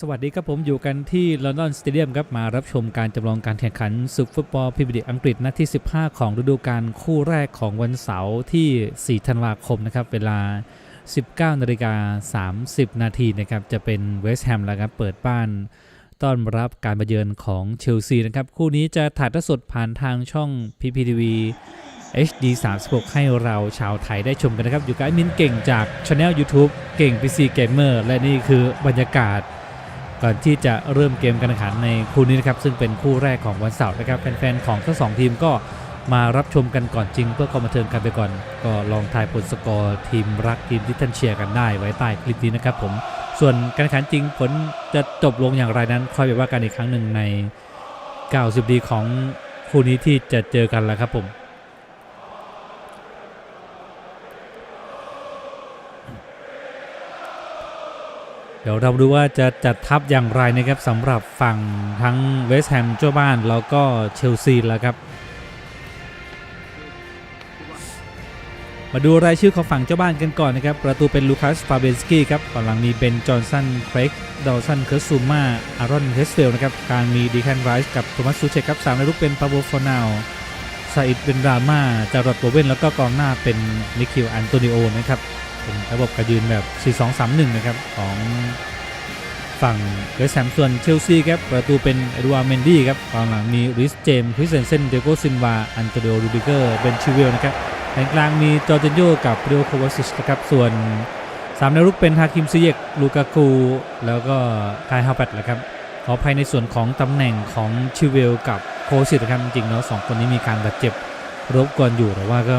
สวัสดีครับผมอยู่กันที่ลอนดอนสเตเดียมครับมารับชมการจำลองการแข่งขันศึกฟุตบอลพรีเมียร์ลีกอังกฤษนัดที่ 15 ของฤดูกาลคู่แรกของวันเสาร์ที่ 4 ธันวาคมนะครับเวลา 19นาฬิกา30 นาทีนะครับจะเป็นเวสต์แฮมแล้วครับเปิดบ้าน ต้อนรับการมาเยือนของเชลซีนะครับคู่นี้จะถ่ายทอดสดผ่านทางช่อง PPTV HD 36ให้เราชาวไทยได้ชมกันนะครับอยู่กับมินเก่งจาก Channel YouTube เก่ง PC Gamer และนี่คือบรรยากาศ ก่อนที่จะเริ่มเกมการแข่งขันในคู่นี้นะครับซึ่งเป็นคู่แรกของวันเสาร์นะครับแฟนๆของทั้งสองทีมก็มารับชมกันก่อนจริง เพื่อความบันเทิงกันไปก่อน ก็ลองทายผลสกอร์ทีมรักทีมที่ท่านเชียร์กันได้ไว้ใต้คลิปนี้นะครับผมส่วนการแข่งขันจริงผลจะจบลงอย่างไรนั้นค่อยไปว่ากันอีกครั้งหนึ่งใน 90 ดีของคู่นี้ที่จะเจอกันแล้วครับผม เดี๋ยวเราดูว่าจะจัดทัพอย่างไรนะครับสำหรับฝั่งทั้งเวสต์แฮมเจ้าบ้านแล้วก็เชลซีแล้วครับ มาดูรายชื่อของฝั่งเจ้าบ้านกันก่อนนะครับ ประตูเป็นลูคัสฟาเบนสกี้ครับก่อนหลังมีเบนจอห์นสันเครกดอลสันเคิร์ซูมาอารอนเฮสเฟลนะครับกลางมีดีแคนไรส์กับโทมัสซูเชกครับสามในรูปเป็นปาโบฟอนาวซาอิดเบนรามาจารดโบเวนแล้วก็กองหน้าเป็นนิคิลอันโตนิโอนะครับ เป็นระบบการยืนแบบ 4-2-3-1 นะครับ ของฝั่งเวสแฮมส่วนเชลซีครับ ประตูเป็นเอดูอาร์เมนดี้ครับกองหลังมีริสเจมส์คริสเซนเซนเดโกซินวา อันโตเดโอรูดิเกอร์เบนชิเวลนะครับแผงกลางมีจอร์เจนโยกับเรียวโควาซิชนะครับ ส่วนสามในรุกเป็นฮาคิมซิเยกลูกากูแล้วก็คายฮาวแปตแหละครับขออภัยในส่วนของตำแหน่งของชิเวลกับโคซิตนะครับจริงๆแล้วสองคนนี้มีการบาดเจ็บรบกวนอยู่แต่ว่าก็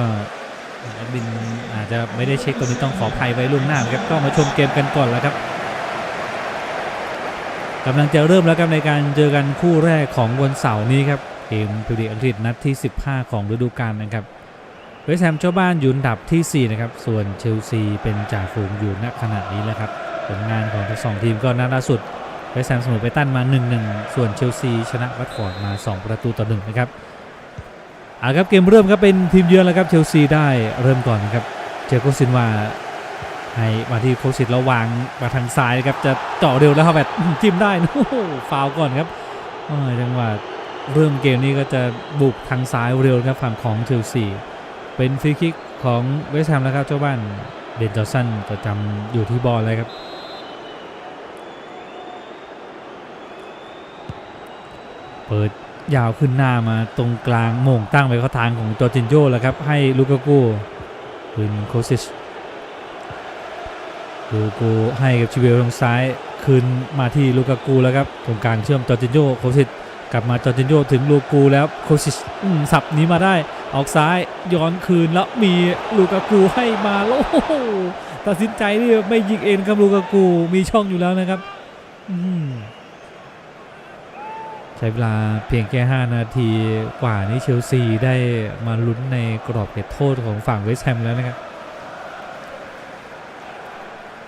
แอดมิน อาจจะไม่ได้เช็คตัวนี้ต้องขอภัยไว้ล่วงหน้านะครับก็มาชมเกมกันก่อนแล้วครับกำลังจะเริ่มแล้วครับในการเจอกันคู่แรกของวันเสาร์นี้ครับเกมพรีเมียร์ลีอังกฤษนัดที่ 15 ของฤดูกาลนะครับเวสต์แฮมเจ้าบ้านอยู่อันดับทีสี่ 4 นะครับ ส่วนเชลซีเป็นจ่าฝูงอยู่ณขณะนี้แล้วครับผลงานของทั้งสองทีมก็นัดล่าสุดเวสต์แฮมเสมอไปตันมา 1-1 ส่วนเชลซีชนะวัตฟอร์ดมา 2 ประตูต่อหนึ่งนะครับอ่าครับเกมเริ่มครับเป็นทีมเยือนแล้วครับเชลซีได้เริ่มก่อนนะครับ เจอโคซินว่าให้มาที่โคสิตแล้ววางมาทางซ้ายนะครับจะเจาะเร็วแล้วครับแบบจิ้มได้โอ้โหฟาวก่อนครับจังหวะเริ่มเกมนี้ก็จะบุกทางซ้ายเร็วครับฝั่งของเชลซีเป็นฟรีคิกของเวสต์แฮมแล้วครับเจ้าบ้านเบนจอสันประจำอยู่ที่บอลเลยครับเปิดยาวขึ้นหน้ามาตรงกลางโมงตั้งไปเข้าทางของจอร์จินโยแล้วครับให้ลูกากู คืนโคซิชลูกูให้กับชิเวลทางซ้าย คืนมาที่ลูกากูแล้วครับตรงกลางเชื่อมจอร์จินโยโคซิชกลับมาจอร์จินโยถึงลูกูแล้วโคซิชอืมสับหนี้มาได้ออกซ้ายย้อนคืนแล้วมีลูกากูให้มาแล้วโอ้โหตัดสินใจนี่ไม่ยิงเองครับลูกากูมีช่องอยู่แล้วนะครับ อืม ใช้เวลาเพียงแค่ 5 นาทีกว่านี้เชลซีได้มาลุ้นในกรอบเขตโทษของฝั่งเวสต์แฮมแล้วนะครับ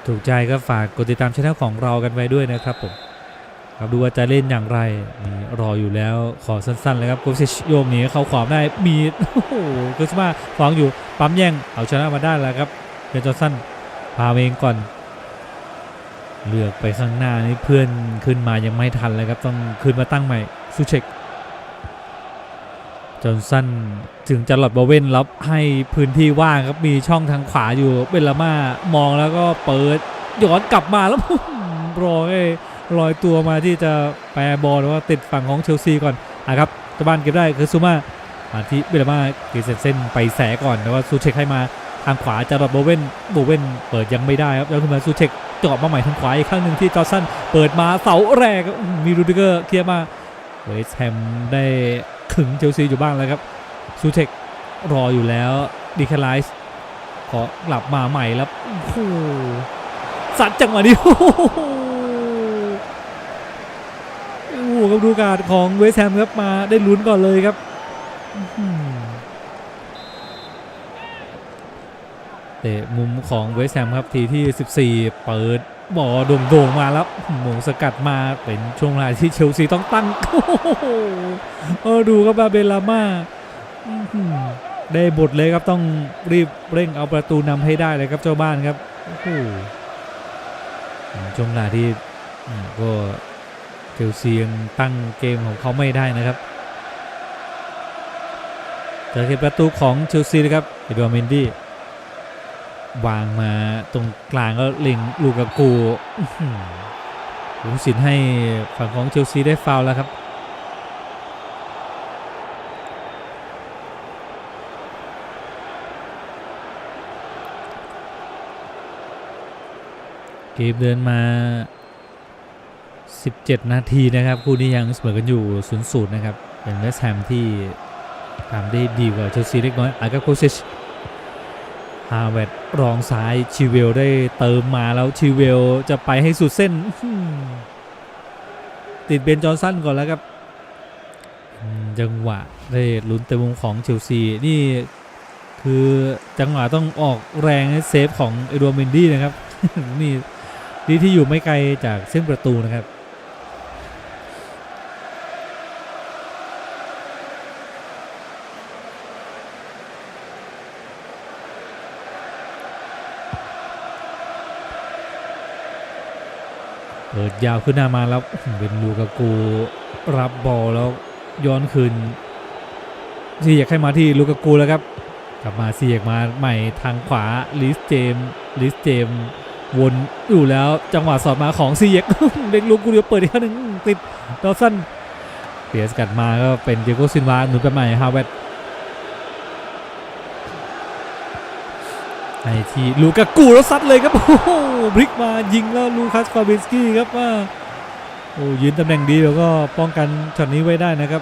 ถูกใจก็ฝากกดติดตามช่องของเรากันไว้ด้วยนะครับผมครับดูว่าจะเล่นอย่างไรนี่รออยู่แล้วขอสั้นๆเลยครับโกซิชโยงหนีเขาขวามได้มีโอ้โหกุสมาฟองอยู่ปั๊มแย่งเอาชนะมาได้แล้วครับเบนจอสันพาเองก่อน เลือกไปข้างหน้านี่เพื่อนขึ้นมายังไม่ทันเลยครับต้องขึ้นมาตั้งใหม่ซูเชกจนสั้นถึงจะหลอดบอเว่นรับให้พื้นที่ว่างครับมีช่องทางขวาอยู่เบลลามามองแล้วก็เปิดย้อนกลับมาแล้วรอให้ลอยตัวมาที่จะแปรบอลว่าติดฝั่งของเชลซีก่อนอะครับเจะบ้านเก็บได้คือซูมามาที่เบลลามาเกเซนเส้นไปแสก่อนแต่ว่าซูเชกให้มาทางขวาจะหลอดบอเว่นโบเว่นเปิดยังไม่ได้ครับแล้วขึ้นมาซูเชก จาะมาใหม่ทางขวาอีกครั้งหนึ่งที่จอร์สันเปิดมาเสาแรกมีรูดิเกอร์เคลียร์มาเวสแฮมได้ขึงเชลซีอยู่บ้างแล้วครับซูเทครออยู่แล้วดีคลไลส์ขอกลับมาใหม่แล้วโอ้โหสัดจังหวะนี้โอ้โหกับดูการของเวสแฮมครับมาได้ลุ้นก่อนเลยครับอื้อหือ เตะมุมของเวสแฮมครับทีที่ 14 เปิดบอลโด่งๆมาแล้วหมงสกัดมาเป็นช่วงเวลาที่เชลซีต้องตั้งโอ้โหเออดูครับบาเบลาม่าได้บทเลยครับต้องรีบเร่งเอาประตูนำให้ได้เลยครับเจ้าบ้านครับโอ้โหช่วงเวลาที่ก็เชลซียังตั้งเกมของเขาไม่ได้นะครับจากเกมประตูของเชลซีนะครับเอดวาร์เมนดี้ วางมาตรงกลางก็เล็งลูกกูอื้อหือผู้ตัดสินให้ฝั่งของเชลซีได้ฟาวแล้วครับเกมเดินมา 17 นาทีนะครับคู่นี้ยังเสมอกันอยู่0-0นะครับ เป็นเวสต์แฮมที่ทำได้ดีกว่าเชลซีเล็กน้อยอากับโคซิชฮาเวด รองซ้ายชิเวลได้เติมมาแล้วชิเวลจะไปให้สุดเส้น ติดเบนจอนสันก่อนแล้วครับจังหวะได้ลุ้นเต็มวงของเชลซีนี่คือจังหวะต้องออกแรงให้เซฟของเอโดเมนดี้นะครับ นี่ดีที่อยู่ไม่ไกลจากเส้นประตูนะครับ เปิดยาวขึ้นหน้ามาแล้วเป็นลูกากูรับบอลแล้วย้อนคืนซีอยากให้มาที่ลูกากูแล้วครับ กลับมาเสียกมาใหม่ทางขวาลิสเจมลิสเจมวนอยู่แล้วจังหวะสอดมาของซีเยกเด็กลูกกูเดียวเปิดอีกครั้งหนึ่งติดดอสันเปียสกัดมาก็เป็นเดโกซินวาหนุนไปใหม่ฮาวเวด ให้ทีลูกากูแล้วซัดเลยครับโอ้โหพลิกมายิงแล้วลูคัสฟาบินสกี้ครับว่าโอ้ยืนตำแหน่งดีแล้วก็ป้องกันช็อตนี้ไว้ได้นะครับ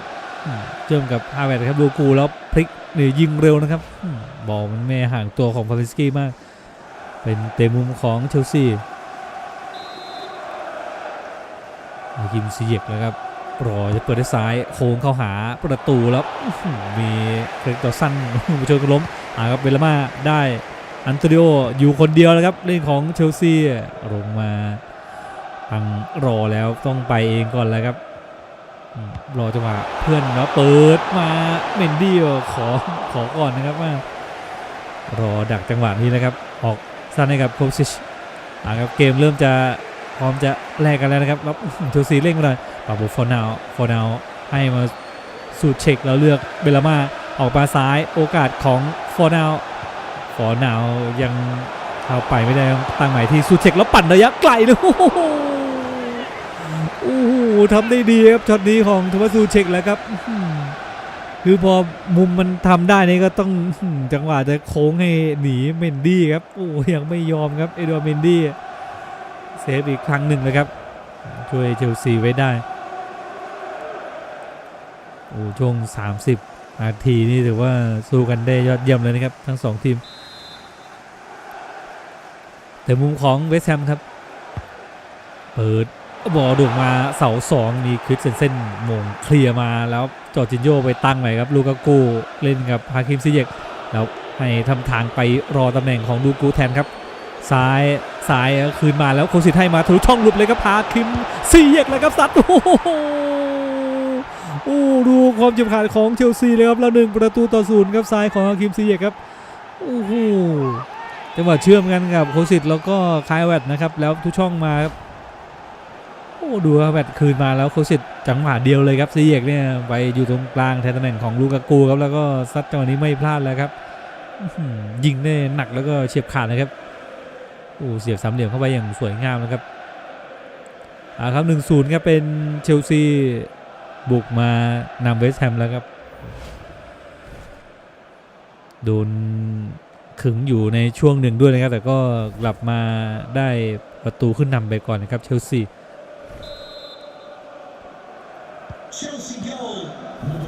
เชื่อมกับฮาวเวดครับลูกูแล้วพลิกเนี่ยยิงเร็วนะครับบอลมันไม่ห่างตัวของฟาบินสกี้มาก เป็นเตะมุมของเชลซียิมซีเยกแล้วครับรอจะเปิดด้วยซ้ายโค้งเข้าหาประตูแล้วมีเครกต่อสั้นผู้ชนก็ล้มอ่าครับเบลล่ามาได้ อันโตนิโออยู่คนเดียวแล้วครับเล่นของเชลซีลงมาตั้งรอแล้วต้องไปเองก่อนแล้วครับอืมรอจังหวะเพื่อนแล้วเปิดมาเมนดี้ขอขอก่อนนะครับว่ารอดักจังหวะนี้นะครับ ออกสั้นให้กับโคซิชอ่าครับเกมเริ่มจะพร้อมจะแลกกันแล้วนะครับแล้วอื้อหือเชลซีเร่งมาหน่อยปาบูฟอร์นาวฟอร์นาวให้มาสูดเช็คแล้วเลือกเบลลามาออกมาซ้ายโอกาสของฟอร์นาว ฟอร์นาวยังเข้าไปไม่ได้ตั้งใหม่ที่สูเช็คแล้วปั่นระยะไกลเลยโอ้โหทำได้ดีครับช็อตนี้ของทมัสูเช็คแล้วครับคือพอมุมมันทำได้นี่ก็ต้องจังหวะจะโค้งให้หนีเมนดี้ครับโอ้ยังไม่ยอมครับเอดวาร์เมนดี้เซฟอีกครั้งหนึ่งเลยครับช่วยเชลซีไว้ได้โอ้ช่วง 30 นาทีนี่ถือว่าสู้กันได้ยอดเยี่ยมเลยนะครับ ทั้งสองทีม แต่มุมของเวสแฮมครับ เปิดบอลด่วงมาเสาสองนี่คริสเซนเซนมงเคลียร์มาแล้วจอร์จินโยไปตั้งใหม่ครับ ลูกากูเล่นกับฮาคิมซิเยกแล้วให้ทำทางไปรอตำแหน่งของลูกูแทนครับซ้ายซ้ายคืนมาแล้วโคสิทให้มาทะลุช่องหลุดเลยครับพาคิมซีเยกเลยครับซัดโอ้โหโอ้ดูความเจ็บขาดของเชลซีเลยครับแล้วหนึ่งประตูต่อศูนย์ครับซ้ายของฮาคิมซีเยกครับโอ้โห จังหวะเชื่อมกันกับโคสิทธิ์แล้วก็คายแวดนะครับ แล้วทุกช่องมาครับโอ้ดูครับแวดคืนมาแล้วโคสิทธิ์จังหวะเดียวเลยครับซีเยกเนี่ยไปอยู่ตรงกลางแทนตำแหน่งของลูกากูครับแล้วก็ซัดจังหวะนี้ไม่พลาดแล้วครับยิงได้หนักแล้วก็เฉียบขาดนะครับโอ้เสียบสามเหลี่ยมเข้าไปอย่างสวยงามนะครับอ่าครับหนึ่งศูนย์ครับเป็นเชลซีบุกมานำเวสต์แฮมแล้วครับโดน ขึงอยู่ในช่วงหนึ่งด้วยนะครับ แต่ก็กลับมาได้ประตูขึ้นนำไปก่อนนะครับเชลซี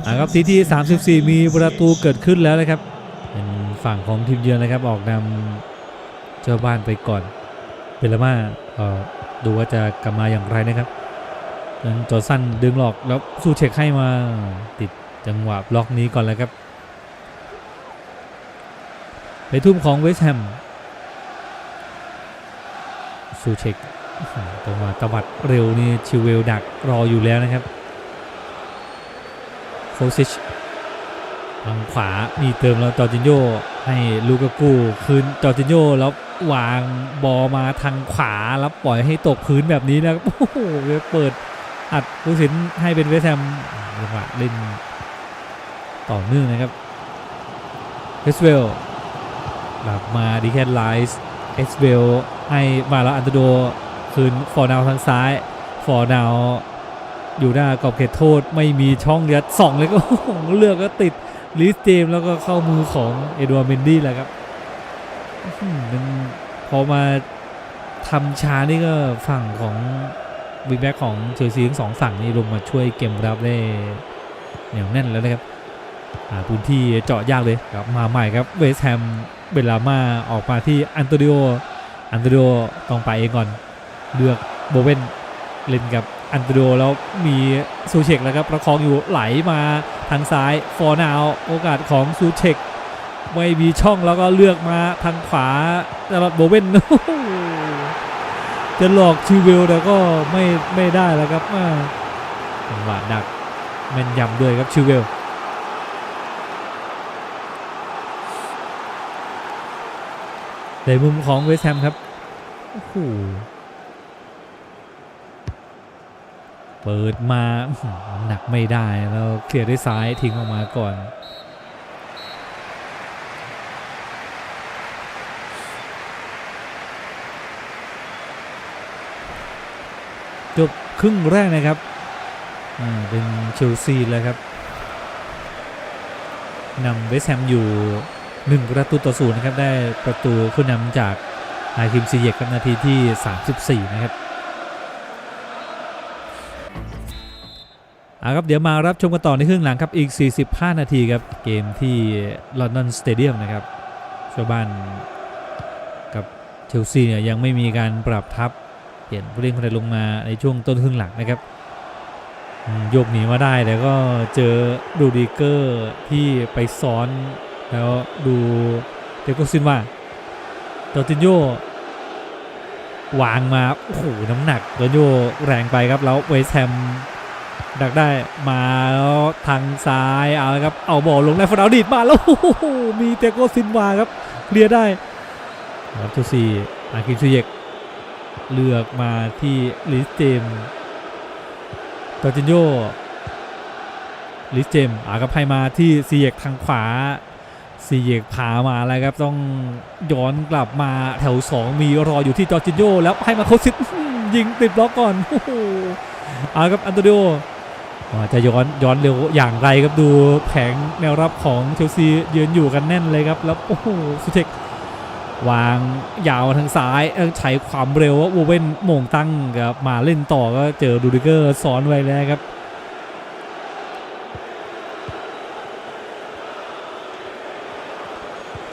อ่าครับทีที่ 34 มีประตูเกิดขึ้นแล้วนะครับ เป็นฝั่งของทีมเยือนนะครับ ออกนำเจ้าบ้านไปก่อน เบลล่ามาเอ่อดูว่าจะกลับมาอย่างไรนะครับยังจอร์สันดึงหลอกแล้วสู้เช็คให้มาติดจังหวะบล็อกนี้ก่อนเลยครับ ไปทุ่มของเวสต์แฮมสู้เช็คอื้อหือจังหวะตวัดเร็วนี่ชิวเวลดักรออยู่แล้วนะครับโคซิชทางขวามีเติมแล้วจอร์จินโยให้ลูกากูคืนจอร์จินโยแล้ววางบอลมาทางขวาแล้วปล่อยให้ตกพื้นแบบนี้นะครับโอ้โหเปิดอัดผู้สินให้เป็นเวสแฮมจังหวะเล่นต่อเนื่องนะครับเอสเวล กลับมาดีแคนไลส์เอสเวลให้มาแล้วอันตโดคืนฟอร์นาวทางซ้ายฟอร์นาวอยู่หน้ากรอบเขตโทษไม่มีช่องยัดสองเลยก็เลือกก็ติดลิสเจมแล้วก็เข้ามือของเอ็ดวาร์เมนดี้แหละครับมันพอมาทำช้านี่ก็ฝั่งของวิงแบ็กของเชลซีทั้งสองฝั่งนี่ลงมาช่วยเกมรับได้เหนียวแน่นแล้วนะครับหาพื้นที่เจาะยากเลยครับมาใหม่ครับเวสแฮม เบลามาออกมาที่อันโตนิโอ อันโตนิโอต้องไปเองก่อน เลือกโบเวนเล่นกับอันโตนิโอแล้วมีซูเชกแล้วครับประคองอยู่ไหลมาทางซ้ายฟอร์นาวโอกาสของซูเชกไม่มีช่องแล้วก็เลือกมาทางขวาสำหรับโบเวนจะหลอกชิวเวลแต่ก็ไม่ไม่ได้แล้วครับอ่าหวะดักแม่นยำด้วยครับชิวเวล ในมุมของเวสแฮมครับ โอ้โห เปิดมาหนักไม่ได้แล้วเคลียร์ด้วยซ้ายทิ้งออกมาก่อน จบครึ่งแรกนะครับ อ่า เป็นเชลซีแล้วครับนำเวสแฮมอยู่ 1ประตูต่อศูนย์นะครับได้ประตูขึ้นนำจากอาคิมซีเยกครับนาทีที่ 34 นะครับเอาครับเดี๋ยวมารับชมกันต่อในครึ่งหลังครับอีก 45 นาทีครับเกมที่ลอนดอนสเตเดียมนะครับชาวบ้านกับเชลซีเนี่ยยังไม่มีการปรับทัพเปลี่ยนผู้เล่นคนใดลงมาในช่วงต้นครึ่งหลังนะครับโยกหนีมาได้แต่ก็เจอดูดีเกอร์ที่ไปซ้อน แล้วดูเดโกซินว่าจอร์จินโยวางมา โอ้โห น้ำหนักจอร์จินโยแรงไปครับ แล้วเวสแฮมดักได้มาแล้วทางซ้ายเอาครับ เอาบอลลงแล้วฟนเอาดีดมาแล้วโอ้โหมีเตโกซินวาครับเคลียร์ได้ครับทูซีอาคิมซูเยกเลือกมาที่ลิสเจมส์จอร์จินโยลิสเจมอากับให้มาที่ซีเยกทางขวา ซีเยกพามาแล้วครับต้องย้อนกลับมาแถว 2 มีรออยู่ที่จอร์จินโยแล้วให้มาโคสิตยิงติดบล็อกก่อนโอ้โหเอาครับอันโตนิโอจะย้อนย้อนเร็วอย่างไรครับดูแผงแนวรับของเชลซียืนอยู่กันแน่นเลยครับ แล้วโอ้โหสุเทควางยาวทางซ้ายใช้ความเร็วว่าวูเว่นโมงตั้งครับมาเล่นต่อก็เจอดูดิเกอร์ซ้อนไว้แล้วครับ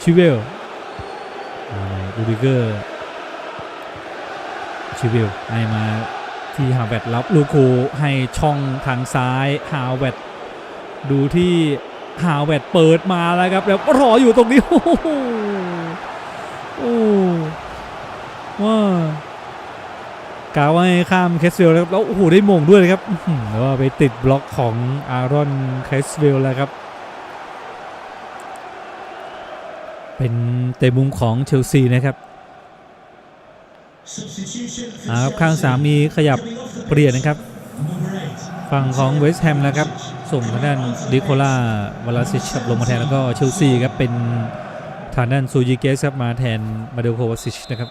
ชิเวลดูดิเกอร์ชิเวลให้มาที่ฮาวเวตรับลูคูให้ช่องทางซ้ายฮาวเวตดูที่ฮาวเวตเปิดมาแล้วครับแล้วรออยู่ตรงนี้ โอ้โหโอ้ว่ากาว่าให้ข้ามแคสเวลแล้วแล้ว โอ้โห ได้มงด้วยเลยครับอื้วไปติดบล็อกของอารอนแคสเวลแล้วครับ เป็นเตะมุมของเชลซีนะครับอาครับข้างสามีขยับเปลี่ยนนะครับ ฝั่งของเวสต์แฮมนะครับ ส่งทางด้านดิโคล่าวลาซิชครับลงมาแทนแล้วก็เชลซีครับ เป็นทางด้านซูจิเกสครับมาแทนมาเดลโควาซิชนะครับ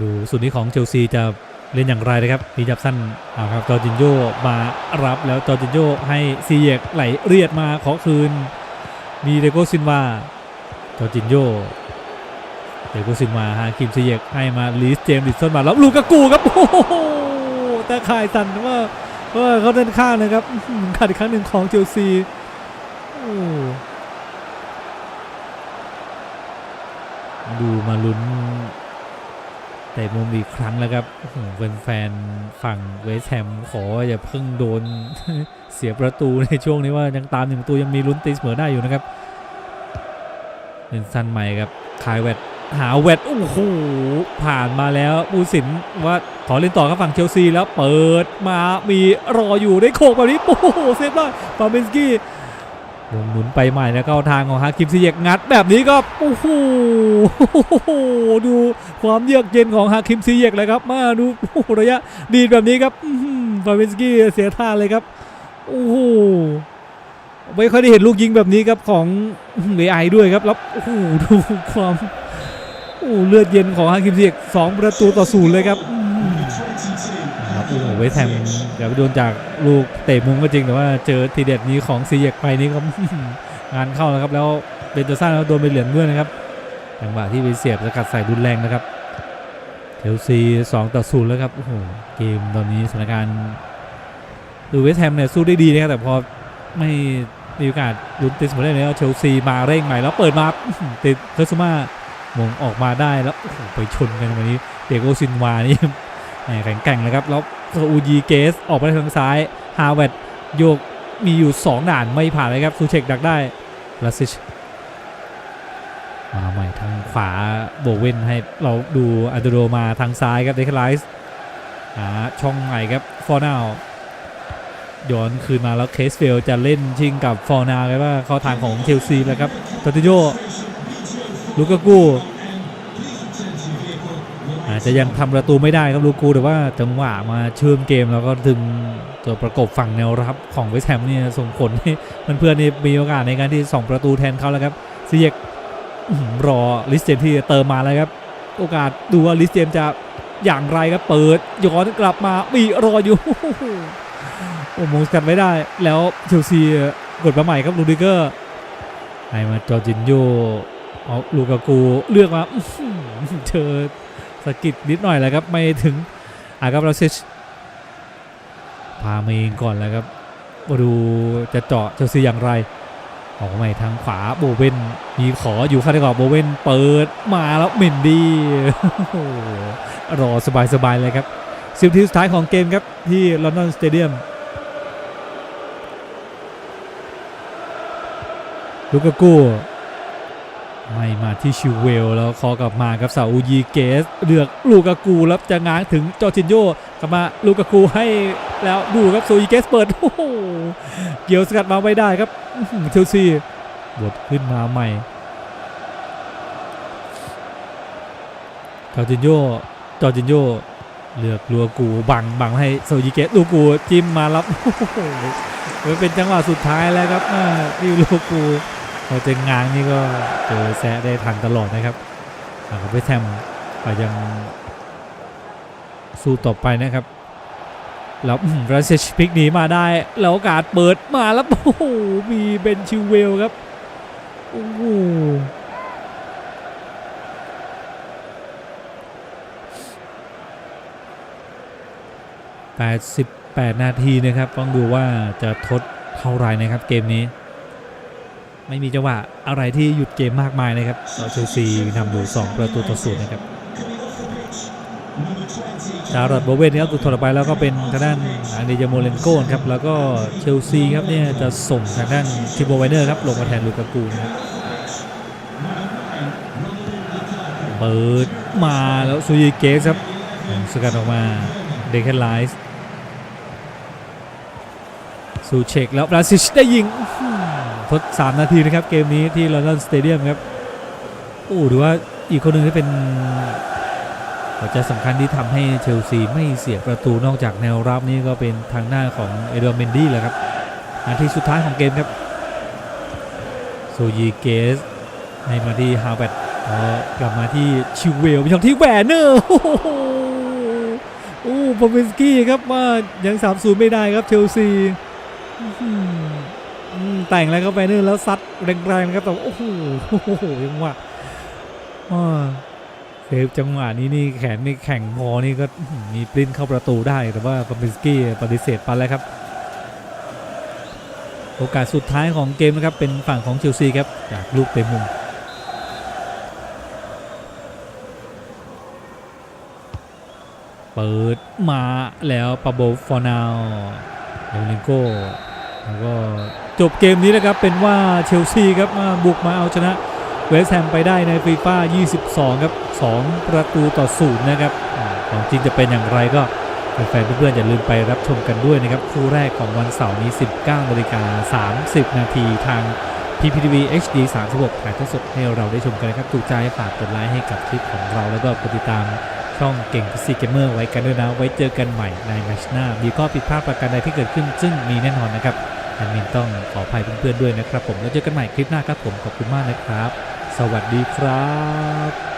ดูส่วนนี้ของเชลซีจะเล่นอย่างไรนะครับมีจับสั้นอาครับจอร์จินโยมารับแล้วจอร์จินโยให้ซีเยกไหลเรียดมาขอคืน มีเดโกซินวาจอจินโยเดโกซินวาฮาคิมซีเยกให้มาลีสเจมส์ดิสซอนมาแล้วลูกากูครับ โอ้โหแต่ข่ายสั่นว่าว่าเขาเดินข้างนะครับขาดอีกครั้งหนึ่งของเชลซีดูมาลุ้นแต่มุมอีกครั้งแล้วครับเป็นแฟนฝั่งเวสแฮมขออย่าเพิ่งโดน เสียประตูในช่วงนี้ว่ายังตามหนึ่งประตูยังมีลุ้นตีเสมอได้อยู่นะครับเป็นสันใหม่ครับคายแวดหาแวดโอ้โหผ่านมาแล้วปูสินว่าขอเล่นต่อครับฝั่งเชลซีแล้วเปิดมามีรออยู่ได้โขกแบบนี้โอ้โหเซฟได้ฟาเบนสกี้วงหมุนไปใหม่แล้วก็เอาทางของฮาคิมซิเยกงัดแบบนี้ก็โอ้โหดูความเยือกเย็นของฮาคิมซิเยกเลยครับมาดูระยะดีแบบนี้ครับอื้อหือฟาเวนสกี้เสียท่าเลยครับ โอ้โหไม่ค่อยได้เห็นลูกยิงแบบนี้ครับของเอไอด้วยครับแล้วโอ้โหดูความโอ้เลือดเย็นของฮาคิมซิเยกสองประตูต่อศูนย์เลยครับครับโอ้โหเวสแฮมเดี๋ยวไปโดนจากลูกเตะมุมก็จริงแต่ว่าเจอทีเด็ดนี้ของซีเยกไปนี่ก็งานเข้าแล้วครับแล้วเป็นตัวสร้าแล้วโดนไปเหลืองด้วยนะครับจังหวะที่ไปเสียบสกัดใส่รุนแรงนะครับเชลซี2ต่อ0แล้วครับโอ้โหเกมตอนนี้สถานการณ์ ดูเวสต์แฮมเนี่ยสู้ได้ดีนะครับแต่พอไม่มีโอกาสลุ้นติดสมได้แล้วเชลซีมาเร่งใหม่แล้วเปิดมาติดเคอร์ซูมามงออกมาได้แล้วโอ้โหไปชนกันวันนี้เดโกซินวานี่แข็งแกร่งเลยครับแล้วอูยีเกสออกไปทางซ้ายฮาวเวดโยกมีอยู่ 2 ด่านไม่ผ่านเลยครับซูเชกดักได้ลาซิชมาใหม่ทางขวาโบเวนให้เราดูอันเดโรมาทางซ้ายครับเดคไลส์หาช่องใหม่ครับฟอร์นาว ย้อนคืนมาแล้วเคสเฟลจะเล่นชิงกับฟอร์นาครับว่าเข้าทางของเชลซีแล้วครับตอติโยลูกากูอาจจะยังทำประตูไม่ได้ครับลูกูแต่ว่าจังหวะมาเชื่อมเกมแล้วก็ดึงตัวประกบฝั่งแนวรับของเวสแฮมเนี่ยส่งผลให้เพื่อนๆนี่มีโอกาสในการที่ส่องประตูแทนเขาแล้วครับซีเยกรอลิสเจมที่เติมมาแล้วครับ โอกาสดูว่าลิสเจมจะอย่างไรครับเปิดย้อนกลับมามีรออยู่ โอ้โหมงสกัดไม่ได้แล้วเชลซีกดมาใหม่ครับลูดิเกอร์ให้มาจอจินโยเอาลูกากูเลือกมาเจอสกิดนิดหน่อยแหละครับไม่ถึงอากับเราเซชพามาเองก่อนแล้วครับมาดูจะเจาะเชลซีอย่างไรออกใหม่ทางขวาโบเวนมีขออยู่ข้างในกรอบโบเวนเปิดมาแล้วเมนดี้รอสบายๆเลยครับสิบทีสุดท้ายของเกมครับที่ลอนดอนสเตเดียม ลูกากูไม่มาที่ชิวเวลแล้วคอกลับมาครับซาอูยีเกสเลือกลูกากูแล้วจะง้างถึงจอร์จินโยกลับมาลูกากูให้แล้วดูครับซาอูยีเกสเปิดโอ้โหเกี่ยวสกัดมาไม่ได้ครับเชลซีบดขึ้นมาใหม่จอร์จินโยจอร์จินโยเลือกลูกกูบังบังให้ซาอูยีเกสลูกกูจิ้มมาแล้วโอ้โหมันเป็นจังหวะสุดท้ายแล้วครับอ่าที่ลูกกู พอเจองางนี่ก็เจอแซะได้ทันตลอดนะครับอ่าไปแทมก็ยังสู้ต่อไปนะครับแล้วรัสเซชพิกหนีมาได้แล้วโอกาสเปิดมาแล้วโอ้โหมีเบนชิวเวลครับโอ้โห88นาทีนะครับ ต้องดูว่าจะทดเท่าไหร่นะครับเกมนี้ ไม่มีจังหวะอะไรที่หยุดเกมมากมายนะครับเราเชลซีนำอยู่2ประตูต่อศูนย์นะครับชาร์ลอตโบเวนนี่ครับถูกถอดไปแล้วก็เป็นทางด้านอันเดยโมเลนโก้ครับแล้วก็เชลซีครับเนี่ยจะส่งทางด้านทิโบไวเนอร์ครับลงมาแทนลูกากูนะครับเปิดมาแล้วซูยิเกสครับสกัดออกมาเดคอนไลส์ซูเช็คแล้วบราซิชได้ยิง ทด 3 นาทีนะครับ เกมนี้ที่ลอนดอนสเตเดียมครับโอ้ดูว่าอีกคนหนึ่งที่เป็นหัวใจสำคัญที่ทำให้เชลซีไม่เสียประตูนอกจากแนวรับนี่ก็เป็นทางหน้าของเอเดอร์เมนดี้แหละครับนาทีสุดท้ายของเกมครับโซยีเกสให้มาที่ฮาวเวดกลับมาที่ชิวเวลไปช่องที่แหวนเนอร์โอ้โหโอ้พอมเบนสกี้ครับว่ายัง3 0ไม่ได้ครับเชลซี แต่งแล้วก็ไปนู่นแล้วซัดแรงๆนะครับแต่ว่าโอ้โหโอ้โหจังหวะอ้อเซฟจังหวะนี้นี่แขนนี่แข่งพอนี่ก็มีปริ้นเข้าประตูได้แต่ว่าฟาบินสกี้ปฏิเสธไปแล้วครับ โอกาสสุดท้ายของเกมนะครับเป็นฝั่งของเชลซีครับจากลูกเตะมุมเปิดมาแล้วปาโบฟอร์นาวเดลิงโกแล้วก็ จบเกมนี้นะครับเป็นว่าเชลซีครับมาบุกมาเอาชนะเวสต์แฮมไปได้ในฟีฟ่า22 ครับ 2 ประตูต่อศูนย์นะครับอาของจริงจะเป็นอย่างไรก็แฟนๆเพื่อนๆอย่าลืมไปรับชมกันด้วยนะครับ คู่แรกของวันเสาร์นี้ 19นาฬิกา30 นาทีทาง PPTV HD 36ถ่ายทอดสดให้เราได้ชมกันนะครับถูกใจฝากกดไลค์ให้กับคลิปของเรา แล้วก็กดติดตามช่องเก่งพซีเกมเมอร์ไว้กันด้วยนะ ไว้เจอกันใหม่ในแมชหน้า มีข้อผิดพลาดประการใดที่เกิดขึ้นซึ่งมีแน่นอนนะครับ แอดมินต้องขออภัยเพื่อนๆด้วยนะครับ ผมแล้วเจอกันใหม่คลิปหน้าครับผมขอบคุณมากนะครับ สวัสดีครับ